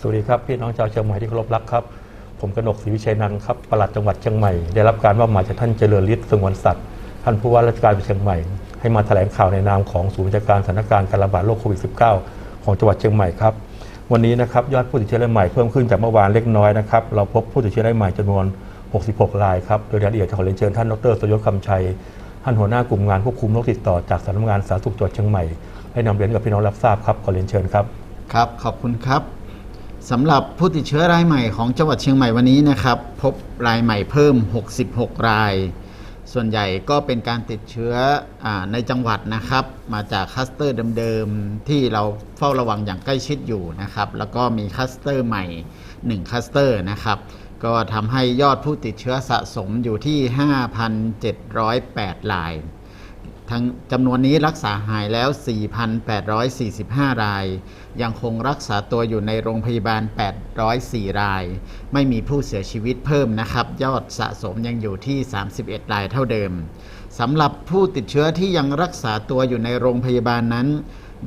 สวัสดีครับพี่น้องชาวเชียงใหม่ที่เคารพรักครับ ผมกนกศรีวิชัยนันท์ครับปลัดจังหวัดเชียงใหม่ได้รับการมอบหมายจากท่านเจริญฤทธิ์สงวนสัตว์ท่านผู้ว่าราชการเชียงใหม่ ให้มาแถลงข่าวในนามของศูนย์ราชการสถานการณ์การระบาดโรคโควิด -19 ของจังหวัดเชียงใหม่ครับวันนี้นะครับยอดผู้ติดเชื้อรายใหม่เพิ่มขึ้นจากเมื่อวานเล็กน้อยนะครับเราพบผู้ติดเชื้อรายใหม่จำนวน 66 รายครับโดยรายละเอียดจะขอเรียนเชิญท่านดรสยศคำชัยท่านหัวหน้ากลุ่มงานควบคุมโรคติดต่อจากสำนักงานสาธารณสุขจังหวัดเชียงใหม่ให้นำเรียนกับพี่น้องรับทราบครับขอเรียนเชิญครับครับขอบคุณครับ สำหรับผู้ติดเชื้อรายใหม่ของจังหวัดเชียงใหม่วันนี้นะครับ พบรายใหม่เพิ่ม 66 ราย ส่วนใหญ่ก็เป็นการติดเชื้ออในจังหวัดนะครับ มาจากคัสเตอร์เดิมๆ ที่เราเฝ้าระวังอย่างใกล้ชิดอยู่นะครับ แล้วก็มีคัสเตอร์ใหม่ 1 คัสเตอร์นะครับ ก็ทำให้ยอดผู้ติดเชื้อสะสมอยู่ที่ 5,708ราย ทั้งจำนวนนี้รักษาหายแล้ว 4,845 ราย ยังคงรักษาตัวอยู่ในโรงพยาบาล 804 ราย ไม่มีผู้เสียชีวิตเพิ่มนะครับ ยอดสะสมยังอยู่ที่ 31 รายเท่าเดิมสำหรับผู้ติดเชื้อที่ยังรักษาตัวอยู่ในโรงพยาบาลนั้น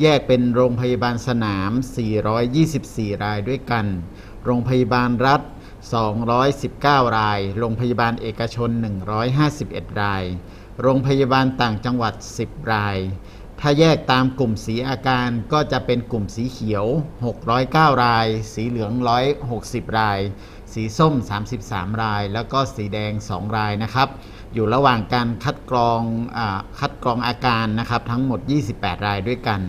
แยกเป็นโรงพยาบาลสนาม 424 รายด้วยกัน โรงพยาบาลรัฐ 219 ราย โรงพยาบาลเอกชน 151 ราย โรงพยาบาลต่างจังหวัด 10 ราย ถ้าแยกตามกลุ่มสีอาการก็จะเป็นกลุ่มสีเขียว 609 ราย สีเหลือง 160 ราย สีส้ม 33 ราย แล้วก็สีแดง 2 รายนะครับ อยู่ระหว่างการคัดกรองอาคัดกรองอาการนะครับทั้งหมด 28 รายด้วยกัน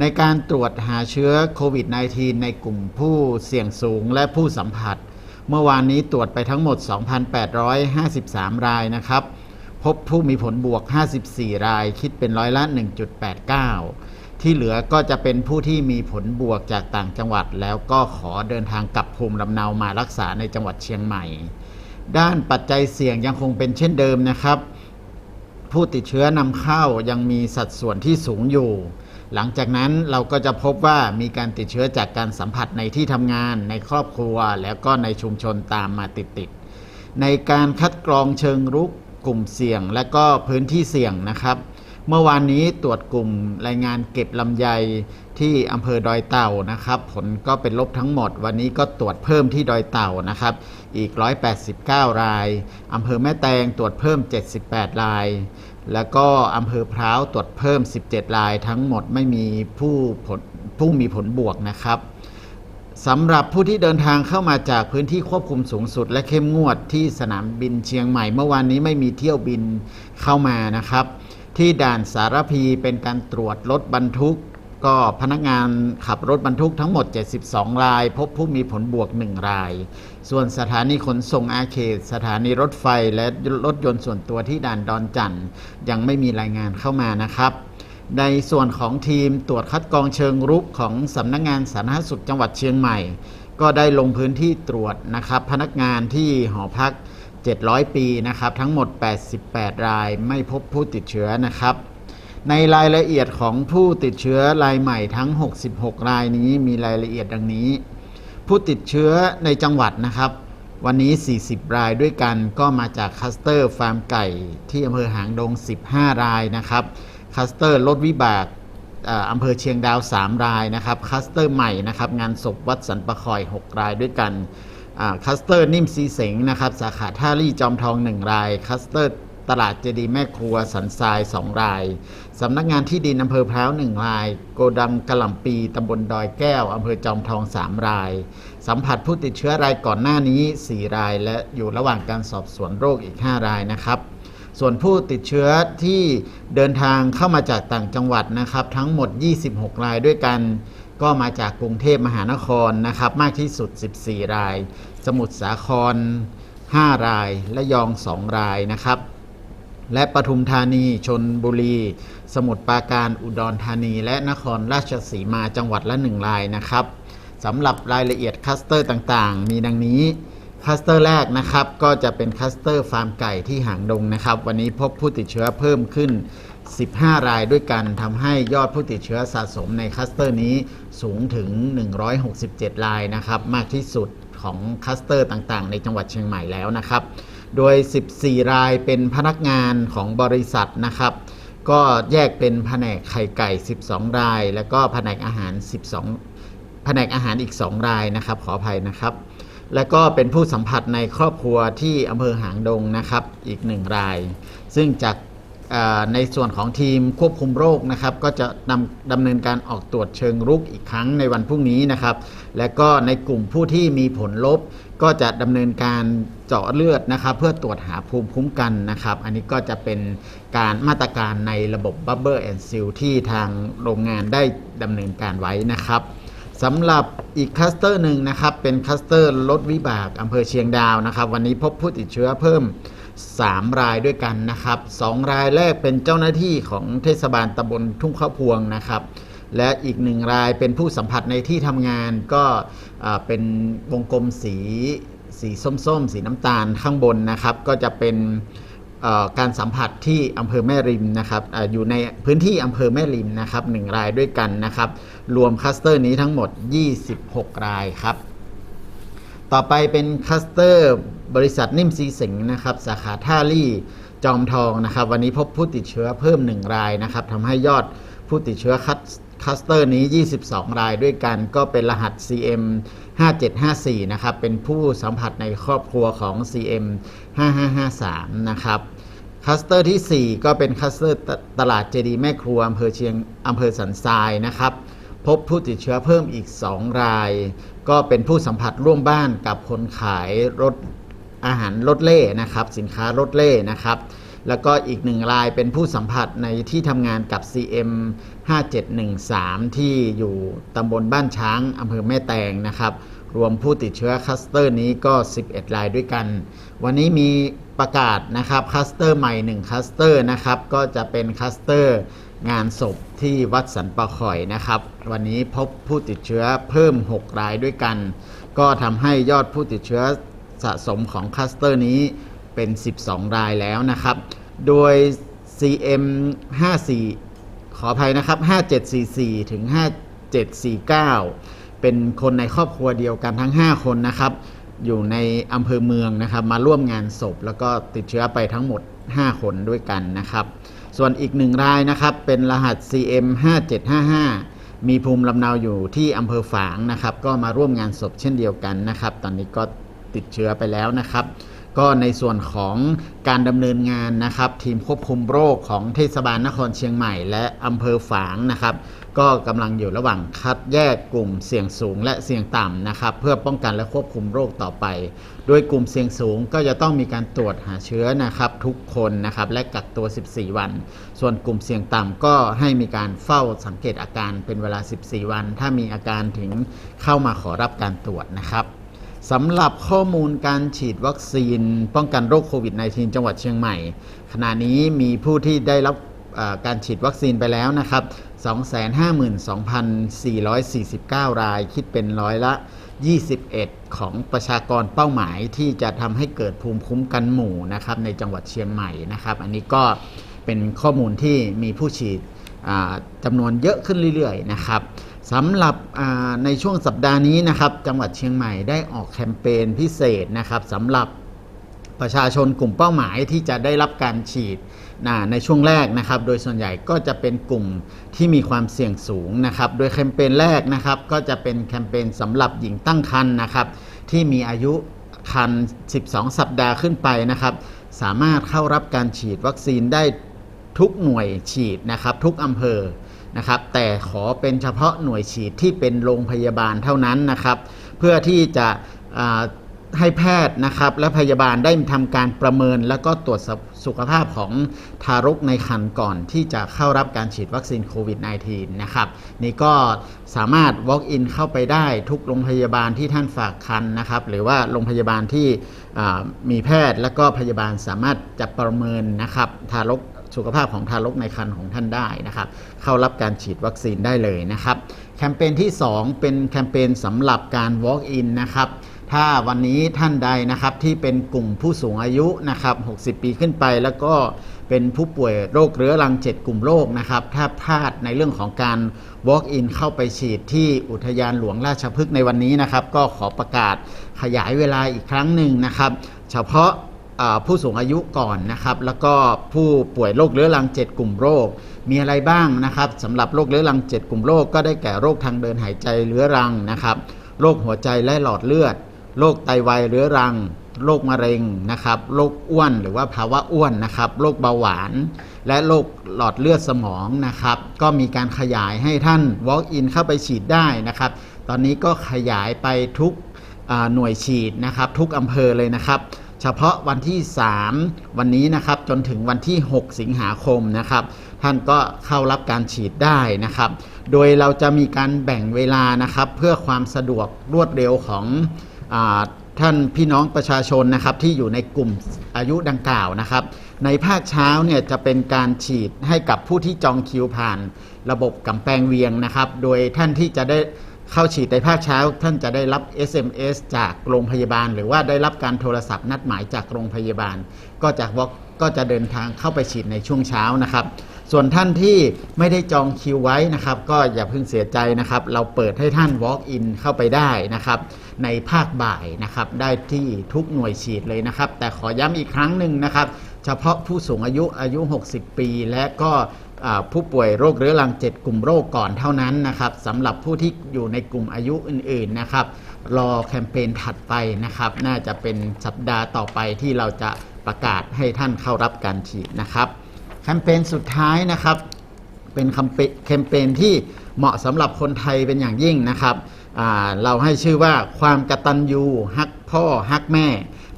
ในการตรวจหาเชื้อโควิด -19 ในกลุ่มผู้เสี่ยงสูงและผู้สัมผัส เมื่อวานนี้ตรวจไปทั้งหมด 2,853 รายนะครับ พบผู้มีผลบวก 54 ราย คิดเป็นร้อยละ 1.89 ที่เหลือก็จะเป็นผู้ที่มีผลบวกจากต่างจังหวัด แล้วก็ขอเดินทางกลับภูมิลำเนามารักษาในจังหวัดเชียงใหม่ ด้านปัจจัยเสี่ยงยังคงเป็นเช่นเดิมนะครับ ผู้ติดเชื้อนำเข้ายังมีสัดส่วนที่สูงอยู่ หลังจากนั้นเราก็จะพบว่ามีการติดเชื้อจากการสัมผัสในที่ทำงาน ในครอบครัว แล้วก็ในชุมชนตามมาติดๆในการคัดกรองเชิงรุก กลุ่มเสี่ยง และก็พื้นที่เสี่ยงนะครับ เมื่อวานนี้ตรวจกลุ่มรายงานเก็บลำไยที่อำเภอดอยเต่านะครับ ผลก็เป็นลบทั้งหมด วันนี้ก็ตรวจเพิ่มที่ดอยเต่านะครับ อีก 189 รายอำเภอแม่แตงตรวจเพิ่ม 78 ราย แล้วก็อำเภอพร้าวตรวจเพิ่ม 17 ราย ทั้งหมดไม่มีผู้ผลผู้มีผลบวกนะครับ สำหรับผู้ที่เดินทางเข้ามาจากพื้นที่ควบคุมสูงสุด และเข้มงวดที่สนามบินเชียงใหม่เมื่อวานนี้ไม่มีเที่ยวบินเข้ามานะครับ ที่ด่านสารพีเป็นการตรวจรถบรรทุก ก็พนักงานขับรถบรรทุกทั้งหมด 72 ราย พบผู้มีผลบวก 1 ราย ส่วนสถานีขนส่งอาเขต สถานีรถไฟและรถยนต์ส่วนตัวที่ด่านดอนจันยังไม่มีรายงานเข้ามานะครับ ในส่วนของทีมตรวจคัดกรองเชิงรุกของสำนักงานสาธารณสุขจังหวัดเชียงใหม่ ก็ได้ลงพื้นที่ตรวจนะครับ พนักงานที่หอพัก 700 ปีนะครับทั้งหมด 88 รายไม่พบผู้ติดเชื้อนะครับ ในรายละเอียดของผู้ติดเชื้อรายใหม่ทั้ง 66 รายนี้มีรายละเอียดดังนี้ ผู้ติดเชื้อในจังหวัดนะครับ วันนี้ 40 รายด้วยกันก็มาจากคัสเตอร์ฟาร์มไก่ที่อำเภอหางดง 15 รายนะครับ คัสเตอร์รถวิบากอ่าอำเภอเชียงดาว 3 รายนะครับคัสเตอร์ใหม่นะครับงานศพวัดสันประคอย 6 รายด้วยกันคัสเตอร์นิ่มซีเสงนะครับสาขาท่ารี่จอมทอง 1 รายคัสเตอร์ตลาดเจดีแม่ครัวสันทราย 2 ราย สำนักงานที่ดินอำเภอพร้าว 1 ราย โกดังกะหล่ำปีตำบลดอยแก้วอำเภอจอมทอง 3 ราย สัมผัสผู้ติดเชื้อรายก่อนหน้านี้ 4 ราย และอยู่ระหว่างการสอบสวนโรคอีก 5 รายนะครับ ส่วนผู้ติดเชื้อที่เดินทางเข้ามาจากต่างจังหวัดนะครับ ทั้งหมด 26 รายด้วยกัน ก็มาจากกรุงเทพมหานครนะครับ มากที่สุด 14 ราย สมุทรสาคร 5 รายและยอง 2 รายนะครับ และปทุมธานีชนบุรี สมุทรปราการอุดรธานี และนครราชสีมาจังหวัดละ 1 รายนะครับสำหรับรายละเอียดคลัสเตอร์ต่างๆ มีดังนี้ คลัสเตอร์แรกนะครับก็จะเป็นคลัสเตอร์ฟาร์มไก่ที่หางดงนะครับ วันนี้พบผู้ติดเชื้อเพิ่มขึ้น 15 รายด้วยกันทำให้ยอดผู้ติดเชื้อสะสมในคลัสเตอร์นี้สูงถึง 167 รายนะครับ มากที่สุดของคลัสเตอร์ต่างๆ ในจังหวัดเชียงใหม่แล้วนะครับ โดย 14 รายเป็นพนักงานของบริษัทนะครับก็แยกเป็นแผนกไข่ไก่ 12 ราย แล้วก็แผนกอาหาร 12 แผนกอาหารอีก 2 รายนะครับ ขออภัยนะครับ และก็เป็นผู้สัมผัสในครอบครัวที่อำเภอหางดงนะครับอีกหนึ่งราย ซึ่งจากในส่วนของทีมควบคุมโรคนะครับก็จะนำดำเนินการออกตรวจเชิงรุกอีกครั้งในวันพรุ่งนี้นะครับ และก็ในกลุ่มผู้ที่มีผลลบ ก็จะดำเนินการเจาะเลือดนะครับเพื่อตรวจหาภูมิคุ้มกันนะครับ อันนี้ก็จะเป็นการมาตรการในระบบ Bubble and Seal ที่ทางโรงงานได้ดำเนินการไว้นะครับ สำหรับอีกคลัสเตอร์หนึ่งนะครับเป็นคลัสเตอร์รถวิบากอำเภอเชียงดาวนะครับ วันนี้พบผู้ติดเชื้อเพิ่ม 3 รายด้วยกันนะครับ 2 รายแรกเป็นเจ้าหน้าที่ของเทศบาลตำบลทุ่งข้าวพวงนะครับและอีกหนึ่งรายเป็นผู้สัมผัสในที่ทำงานก็เป็นวงกลมสีสีส้มๆสีน้ำตาลข้างบนนะครับ ก็จะเป็น การสัมผัสที่อำเภอแม่ริมนะครับออยู่ในพื้นที่อำเภอแม่ริมนะครับหนึ่งรายด้วยกันนะครับ รวมคลัสเตอร์นี้ทั้งหมด 26 รายครับ ต่อไปเป็นคลัสเตอร์บริษัทนิ่มซีสิงนะครับ สาขาท่าลี่จอมทองนะครับ วันนี้พบผู้ติดเชื้อเพิ่ม 1 รายนะครับทำให้ยอดผู้ติดเชื้อคัส คลัสเตอร์นี้ 22 รายด้วยกันก็เป็นรหัส CM 5754 นะครับ เป็นผู้สัมผัสในครอบครัวของ CM 5553 นะครับคลัสเตอร์ทีสี่ 4 ก็เป็นคลัสเตอร์ตลาดเจดีแม่ครัวอำเภอเชียงอำเภอสันทรายนะครับ พบผู้ติดเชื้อเพิ่มอีก 2 ราย ก็เป็นผู้สัมผัสร่วมบ้านกับคนขายรถอาหารรถเล่นะครับ สินค้ารถเล่นะครับ แล้วก็อีกหนึ่งรายเป็นผู้สัมผัสในที่ทำงานกับ CM 5713 ที่อยู่ตำบลบ้านช้างอำเภอแม่แตงนะครับ รวมผู้ติดเชื้อคัสเตอร์นี้ก็ 11 รายด้วยกัน วันนี้มีประกาศนะครับคัสเตอร์ใหม่ 1คัสเตอร์นะครับ ก็จะเป็นคัสเตอร์งานศพที่วัดสันปะข่อยนะครับ วันนี้พบผู้ติดเชื้อเพิ่ม 6 รายด้วยกัน ก็ทำให้ยอดผู้ติดเชื้อสะสมของคัสเตอร์นี้ เป็น 12 รายแล้วนะครับ โดย CM 54ขออภัยนะครับ 5744 ถึง 5749 เป็นคนในครอบครัวเดียวกันทั้ง 5 คนนะครับ อยู่ในอำเภอเมืองนะครับ มาร่วมงานศพ แล้วก็ติดเชื้อไปทั้งหมด 5 คนด้วยกันนะครับ ส่วนอีกหนึ่งรายนะครับเป็นรหัส CM 5755 มีภูมิลำเนาอยู่ที่อำเภอฝางนะครับ ก็มาร่วมงานศพเช่นเดียวกันนะครับ ตอนนี้ก็ติดเชื้อไปแล้วนะครับ ก็ในส่วนของการดำเนินงานนะครับ ทีมควบคุมโรคของเทศบาลนครเชียงใหม่ และอำเภอฝางนะครับ ก็กำลังอยู่ระหว่างคัดแยกกลุ่มเสี่ยงสูงและเสี่ยงต่ำนะครับ เพื่อป้องกันและควบคุมโรคต่อไป โดยกลุ่มเสี่ยงสูงก็จะต้องมีการตรวจหาเชื้อนะครับ ทุกคนนะครับและกักตัว 14 วัน ส่วนกลุ่มเสี่ยงต่ำก็ให้มีการเฝ้าสังเกตอาการเป็นเวลา 14 วัน ถ้ามีอาการถึงเข้ามาขอรับการตรวจนะครับ สำหรับข้อมูลการฉีดวัคซีน ป้องกันโรคโควิด -19 จังหวัดเชียงใหม่ ขณะนี้มีผู้ที่ได้รับการฉีดวัคซีนไปแล้วนะครับ 252,449 ราย คิดเป็นร้อยละ 21 ของประชากรเป้าหมายที่จะทำให้เกิดภูมิคุ้มกันหมู่นะครับในจังหวัดเชียงใหม่นะครับ อันนี้ก็เป็นข้อมูลที่มีผู้ฉีดจำนวนเยอะขึ้นเรื่อยๆนะครับ สำหรับในช่วงสัปดาห์นี้นะครับจังหวัดเชียงใหม่ได้ออกแคมเปญพิเศษนะครับสำหรับประชาชนกลุ่มเป้าหมายที่จะได้รับการฉีดนะในช่วงแรกนะครับ โดยส่วนใหญ่ก็จะเป็นกลุ่มที่มีความเสี่ยงสูงนะครับ โดยแคมเปญแรกนะครับ ก็จะเป็นแคมเปญสำหรับหญิงตั้งครรภ์นะครับ ที่มีอายุครรภ์12 สัปดาห์ขึ้นไปนะครับ สามารถเข้ารับการฉีดวัคซีนได้ทุกหน่วยฉีดนะครับ ทุกอำเภอ นะครับ แต่ขอเป็นเฉพาะหน่วยฉีดที่เป็นโรงพยาบาลเท่านั้นนะครับ เพื่อที่จะให้แพทย์นะครับและพยาบาลได้ทำการประเมิน แล้วก็ตรวจสุขภาพของทารกในครรภ์ก่อนที่จะเข้ารับการฉีดวัคซีนโควิด -19 นะครับนี่ก็สามารถ walk in เข้าไปได้ทุกโรงพยาบาลที่ท่านฝากคันนะครับหรือว่าโรงพยาบาลที่มีแพทย์และก็พยาบาลสามารถจะประเมินนะครับทารก สุขภาพของทารกในครรภ์ของท่านได้นะครับ เข้ารับการฉีดวัคซีนได้เลยนะครับ แคมเปญที่ 2 เป็นแคมเปญสำหรับการ walk in นะครับถ้าวันนี้ท่านใดนะครับที่เป็นกลุ่มผู้สูงอายุนะครับ 60 ปีขึ้นไป แล้วก็เป็นผู้ป่วยโรคเรื้อรัง 7 กลุ่มโรคนะครับ ถ้าพลาดในเรื่องของการ walk in เข้าไปฉีดที่อุทยานหลวงราชพฤกษ์ในวันนี้นะครับ ก็ขอประกาศขยายเวลาอีกครั้งหนึ่งนะครับ เฉพาะ ผู้สูงอายุก่อนนะครับ แล้วก็ผู้ป่วยโรคเรื้อรัง 7 กลุ่มโรค มีอะไรบ้างนะครับสำหรับโรคเรื้อรัง 7 กลุ่มโรคก็ได้แก่โรคทางเดินหายใจเรื้อรังนะครับ โรคหัวใจและหลอดเลือด โรคไตวายเรื้อรัง โรคมะเร็งนะครับ โรคอ้วนหรือว่าภาวะอ้วนนะครับ โรคเบาหวาน และโรคหลอดเลือดสมองนะครับ ก็มีการขยายให้ท่าน walk in เข้าไปฉีดได้นะครับ ตอนนี้ก็ขยายไปทุกหน่วยฉีดนะครับ ทุกอำเภอเลยนะครับ เฉพาะวันที่ 3 วันนี้นะครับจนถึงวันที่ 6 สิงหาคมนะครับ ท่านก็เข้ารับการฉีดได้นะครับ โดยเราจะมีการแบ่งเวลานะครับ เพื่อความสะดวกรวดเร็วของอท่านพี่น้องประชาชนนะครับที่อยู่ในกลุ่มอายุดังกล่าวนะครับ ในภาคเช้าเนี่ยจะเป็นการฉีดให้กับผู้ที่จองคิวผ่าน ระบบกำแพงเวียงนะครับ โดยท่านที่จะได้ เข้าฉีดในภาคเช้า ท่านจะได้รับ SMS จากโรงพยาบาล หรือว่าได้รับการโทรศัพท์นัดหมายจากโรงพยาบาล ก็จะวอกก็จะเดินทางเข้าไปฉีดในช่วงเช้านะครับ ส่วนท่านที่ไม่ได้จองคิวไว้นะครับ ก็อย่าเพิ่งเสียใจนะครับ เราเปิดให้ท่าน walk in เข้าไปได้นะครับ ในภาคบ่ายนะครับ ได้ที่ทุกหน่วยฉีดเลยนะครับ แต่ขอย้ำอีกครั้งหนึ่งนะครับ เฉพาะผู้สูงอายุอายุ 60 ปี และก็ ผู้ป่วยโรคเรื้อรัง 7 กลุ่มโรคก่อนเท่านั้นนะครับสำหรับผู้ที่อยู่ในกลุ่มอายุอื่นๆนะครับ รอแคมเปญถัดไปนะครับ น่าจะเป็นสัปดาห์ต่อไปที่เราจะประกาศให้ท่านเข้ารับการฉีดนะครับ แคมเปญสุดท้ายนะครับ เป็นแคมเปญที่เหมาะสำหรับคนไทยเป็นอย่างยิ่งนะครับเราให้ชื่อว่าความกระตัญญูฮักพ่อฮักแม่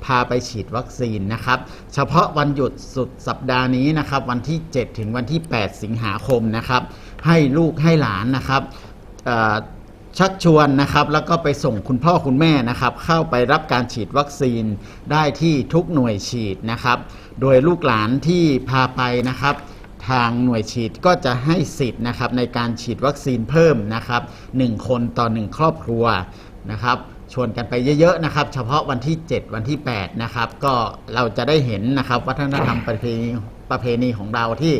พาไปฉีดวัคซีนนะครับ เฉพาะวันหยุดสุดสัปดาห์นี้นะครับ วันที่ 7 ถึงวันที่ 8 สิงหาคมนะครับ ให้ลูกให้หลานนะครับชักชวนนะครับแล้วก็ไปส่งคุณพ่อคุณแม่นะครับ เข้าไปรับการฉีดวัคซีนได้ที่ทุกหน่วยฉีดนะครับ โดยลูกหลานที่พาไปนะครับ ทางหน่วยฉีดก็จะให้สิทธิ์นะครับในการฉีดวัคซีนเพิ่มนะครับ 1 คนต่อ 1 ครอบครัวนะครับ ชวนกันไปเยอะๆนะครับ เฉพาะวันที่ 7 วันที่8นะครับก็เราจะได้เห็นนะครับวัฒนธรรมประเพณีประเพณีของเราที่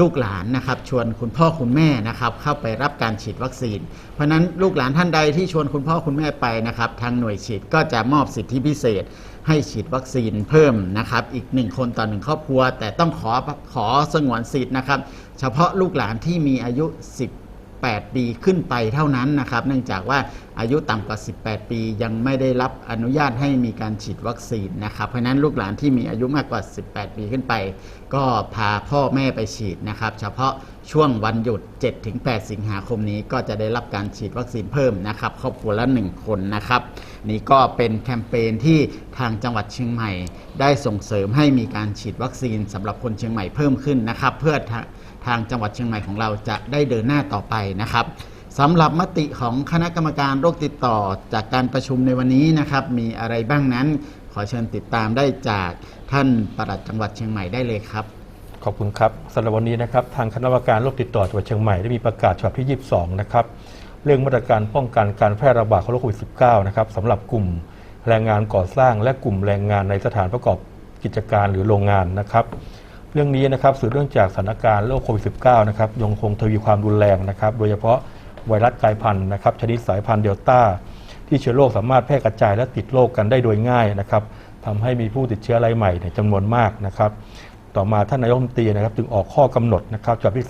ลูกหลานนะครับ ชวนคุณพ่อคุณแม่นะครับ เข้าไปรับการฉีดวัคซีน เพราะนั้นลูกหลานท่านใดที่ชวนคุณพ่อคุณแม่ไปนะครับ ทางหน่วยฉีดก็จะมอบสิทธิพิเศษ ให้ฉีดวัคซีนเพิ่มนะครับ อีกหนึ่งคนต่อหนึ่งครอบครัว แต่ต้องขอขอสงวนสิทธิ์นะครับ เฉพาะลูกหลานที่มีอายุ 18 ปีขึ้นไปเท่านั้นนะครับ เนื่องจากว่าอายุต่ำกว่า 18 ปียังไม่ได้รับอนุญาตให้มีการฉีดวัคซีนนะครับ เพราะนั้นลูกหลานที่มีอายุมากกว่า 18 ปีขึ้นไป ก็พาพ่อแม่ไปฉีดนะครับ เฉพาะช่วงวันหยุด 7-8 สิงหาคมนี้ก็จะได้รับการฉีดวัคซีนเพิ่มนะครับครอบครัวละ 1 คนนะครับ นี่ก็เป็นแคมเปญที่ทางจังหวัดเชียงใหม่ ได้ส่งเสริมให้มีการฉีดวัคซีนสำหรับคนเชียงใหม่เพิ่มขึ้นนะครับ เพื่อ ทางจังหวัดเชียงใหม่ของเราจะได้เดินหน้าต่อไปนะครับสำหรับมติของคณะกรรมการโรคติดต่อจากการประชุมในวันนี้นะครับ มีอะไรบ้างนั้น ขอเชิญติดตามได้จากท่านปลัดจังหวัดเชียงใหม่ได้เลยครับ ขอบคุณครับสำหรับวันนี้นะครับ ทางคณะกรรมการโรคติดต่อจังหวัดเชียงใหม่ได้มีประกาศฉบับที่ 22 นะครับ เรื่องมาตรการป้องกันการแพร่ระบาดของโรคโควิด -19 นะครับสำหรับกลุ่มแรงงานก่อสร้าง และกลุ่มแรงงานในสถานประกอบกิจการหรือโรงงานนะครับ เรื่องนี้นะครับสืบเรื่องจากสถานการณ์โรคโควิด -19 นะครับยังคงทวีความรุนแรงนะครับ โดยเฉพาะไวรัสกลายพันธุ์นะครับชนิดสายพันธุ์เดลต้า ที่เชื้อโรคสามารถแพร่กระจายและติดโรคกันได้โดยง่ายนะครับทำให้มีผู้ติดเชื้อรายใหม่เนี่ยจำนวนมากนะครับ ต่อมาท่านนายกรัฐมนตรีนะครับจึงออกข้อกำหนดนะครับฉบับที่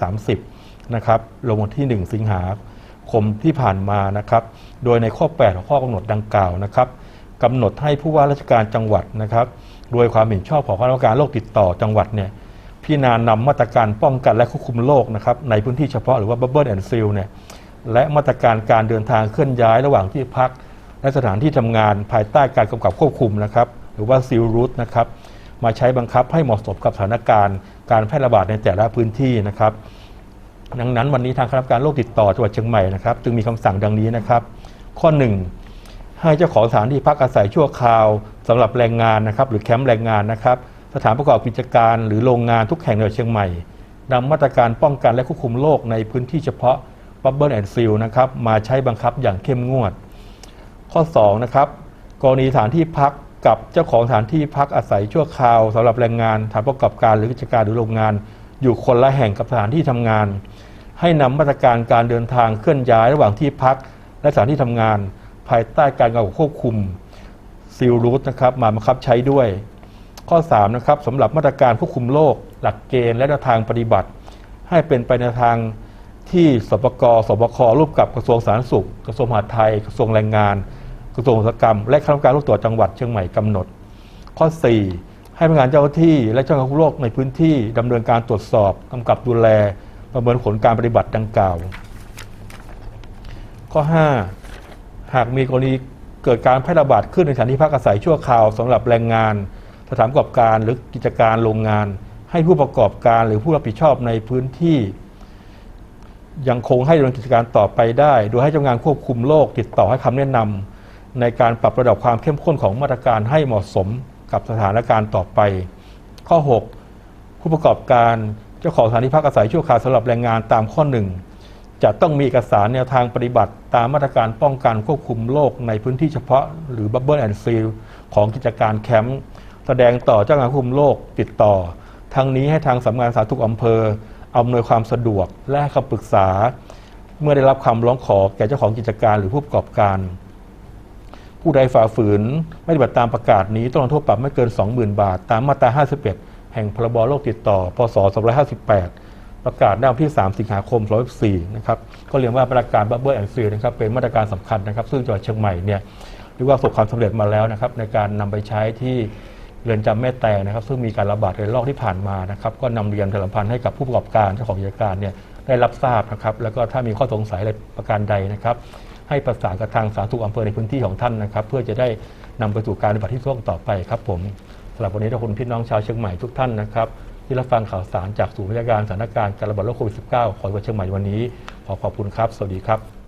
30 นะครับลงวันที่ 1 สิงหาคมที่ผ่านมานะครับ โดยในข้อ 8 ของข้อกำหนดดังกล่าวนะครับกำหนดให้ผู้ว่าราชการจังหวัดนะครับโดยความเห็นชอบของคณะกรรมการโรคติดต่อจังหวัดเนี่ย พิจารณานำมาตรการป้องกันและควบคุมโรคนะครับในพื้นที่เฉพาะหรือว่า Bubble and Seal เนี่ยและมาตรการการเดินทางเคลื่อนย้ายระหว่างที่พัก และสถานที่ทำงานภายใต้การกำกับควบคุมนะครับหรือว่า Seal Route นะครับมาใช้บังคับให้เหมาะสมกับสถานการณ์ การแพร่ระบาดในแต่ละพื้นที่นะครับดังนั้นวันนี้ทางคณะกรรมการโรคติดต่อจังหวัดเชียงใหม่นะครับจึงมีคำสั่งดังนี้นะครับข้อ 1 ให้เจ้าของสถานที่พักอาศัยชั่วคราวสำหรับแรงงานนะครับหรือแคมป์แรงงานนะครับ สถานประกอบกิจการหรือโรงงานทุกแห่งในเชียงใหม่นำมาตรการป้องกันและควบคุมโรคในพื้นที่เฉพาะ Bubble and Seal นะครับมาใช้บังคับอย่างเข้มงวด ข้อ2นะครับกรณีสถานที่พักกับเจ้าของสถานที่พักอาศัยชั่วคราวสำหรับแรงงานสถานประกอบการหรือกิจการหรือโรงงาน อยู่คนละแห่งกับสถานที่ทำงาน ให้นำมาตรการการเดินทางเคลื่อนย้ายระหว่างที่พัก และสถานที่ทำงาน ภายใต้การกำกับควบคุมซีลรูทนะครับมาบังคับใช้ด้วย ข้อ3นะครับสำหรับมาตรการควบคุมโรคหลักเกณฑ์และแนวทางปฏิบัติ ให้เป็นไปในทางที่สปกสบคร่วมกับกระทรวงสาธารณสุข กระทรวงมหาดไทย กระทรวงแรงงาน กระทรวงอุตสาหกรรม และคณะกรรมการโรคติดต่อจังหวัดเชียงใหม่กำหนด ข้อ 4 ให้พนักงานเจ้าหน้าที่และเจ้าหน้าที่โรคในพื้นที่ดำเนินการตรวจสอบกำกับดูแล ประเมินผลการปฏิบัติดังกล่าว ข้อ 5 หากมีกรณีเกิดการแพร่ระบาดขึ้นในสถานที่พักอาศัยชั่วคราวสำหรับแรงงาน สถานประกอบการหรือกิจการโรงงาน ให้ผู้ประกอบการหรือผู้รับผิดชอบในพื้นที่ ยังคงให้ดำเนินกิจการต่อไปได้ โดยให้เจ้าหน้าที่งานควบคุมโรคติดต่อให้คำแนะนำในการปรับระดับความเข้มข้นของมาตรการให้เหมาะสมกับสถานการณ์ต่อไป ข้อ 6 ผู้ประกอบการเจ้าของสถานที่พักอาศัยชั่วคราวสำหรับแรงงานตามข้อ 1 จะต้องมีเอกสารแนวทางปฏิบัติตามมาตรการป้องกันควบคุมโรคในพื้นที่เฉพาะ หรือ Bubble and Seal ของกิจการแคมป์ แสดงต่อเจ้าหน้าที่คุมโรคติดต่อ ทั้งนี้ให้ทางสำนักงานสาธารณสุขอำเภออำนวยความสะดวกและคำปรึกษา เมื่อได้รับคำร้องขอแก่เจ้าของกิจการหรือผู้ประกอบการ ผู้ใดฝ่าฝืนไม่ปฏิบัติตามประกาศนี้ต้องลงโทษปรับไม่เกิน 20,000 บาท ตามมาตรา 51 แห่งพรบโรคติดต่อ พศ 258ประกาศในวันที่ 3 สิงหาคม2014นะครับก็เรียกว่ามาตรการบับเบิลแอนด์ซีนะครับเป็นมาตรการสำคัญนะครับ ซึ่งจังหวัดเชียงใหม่เนี่ยเรียกว่าประสบความสำเร็จมาแล้วนะครับในการนำไปใช้ที่ เรือนจำแม่แตงนะครับ ซึ่งมีการระบาดในรอบที่ผ่านมานะครับ ก็นำเรียนประชาสัมพันธ์ให้กับผู้ประกอบการเจ้าของกิจการเนี่ยได้รับทราบนะครับ แล้วก็ถ้ามีข้อสงสัยอะไรประการใดนะครับ ให้ประสานกับทางสาธารณสุขอำเภอในพื้นที่ของท่านนะครับ เพื่อจะได้นำไปสู่การปฏิบัติที่ถูกต้องต่อไปครับผมสำหรับวันนี้ทุกคนพี่น้องชาวเชียงใหม่ทุกท่านนะครับที่รับฟังข่าวสารจากศูนย์วิทยาการสถานการณ์การระบาดโรคโควิด -19 ของจังหวัดเชียงใหม่วันนี้ ขอขอบคุณครับ สวัสดีครับ